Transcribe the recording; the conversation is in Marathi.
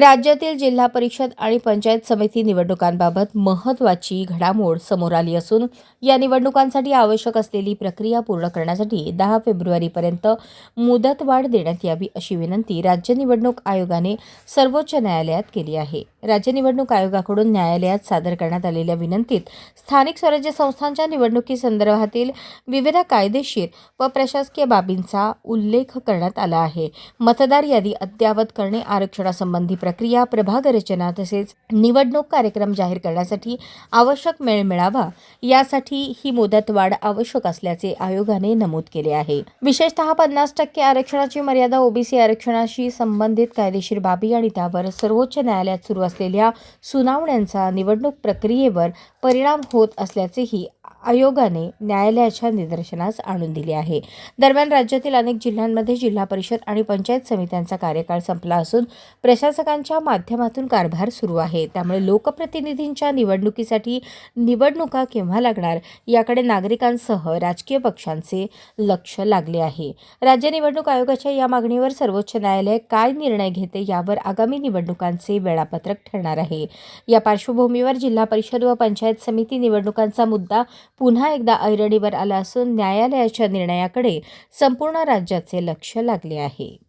राज्यातील जिल्हा परिषद आणि पंचायत समिती निवडणुकांबाबत महत्त्वाची घडामोड समोर आली असून या निवडणुकांसाठी आवश्यक असलेली प्रक्रिया पूर्ण करण्यासाठी दहा फेब्रुवारीपर्यंत मुदतवाढ देण्यात यावी अशी विनंती राज्य निवडणूक आयोगाने सर्वोच्च न्यायालयात केली आहे. राज्य निवडणूक आयोगाकडून न्यायालयात सादर करण्यात आलेल्या विनंतीत स्थानिक स्वराज्य संस्थांच्या निवडणुकीसंदर्भातील विविध कायदेशीर व प्रशासकीय बाबींचा उल्लेख करण्यात आला आहे. मतदार यादी अद्ययावत करणे आरक्षणासंबंधी प्रक्रिया प्रभाग रचना तसेच निवडणूक कार्यक्रम जाहीर करण्यासाठी आवश्यक मेळ मिळावा यासाठी ही मुदतवाढ आवश्यक असल्याचे आयोगाने नमूद केले आहे. विशेषतः पन्नास टक्के आरक्षणाची मर्यादा ओबीसी आरक्षणाशी संबंधित कायदेशीर बाबी आणि त्यावर सर्वोच्च न्यायालयात सुरू असलेल्या सुनावण्यांचा निवडणूक प्रक्रियेवर परिणाम होत असल्याचेही आयोगाने न्यायालयाच्या निदर्शनास आणून दिले आहे. दरम्यान राज्यातील अनेक जिल्ह्यांमध्ये जिल्हा परिषद आणि पंचायत समित्यांचा कार्यकाळ संपला असून प्रशासकांच्या माध्यमातून कारभार सुरू आहे. त्यामुळे लोकप्रतिनिधींच्या निवडणुकीसाठी निवडणुका केव्हा लागणार याकडे नागरिकांसह राजकीय पक्षांचे लक्ष लागले आहे. राज्य निवडणूक आयोगाच्या या मागणीवर सर्वोच्च न्यायालय काय निर्णय घेते यावर आगामी निवडणुकांचे वेळापत्रक ठरणार आहे. या पार्श्वभूमीवर जिल्हा परिषद व पंचायत समिती निवडणुकांचा मुद्दा पुन्हा एकदा ऐरणीवर आला असून न्यायालयाच्या निर्णयाकडे संपूर्ण राज्याचे लक्ष लागले आहे.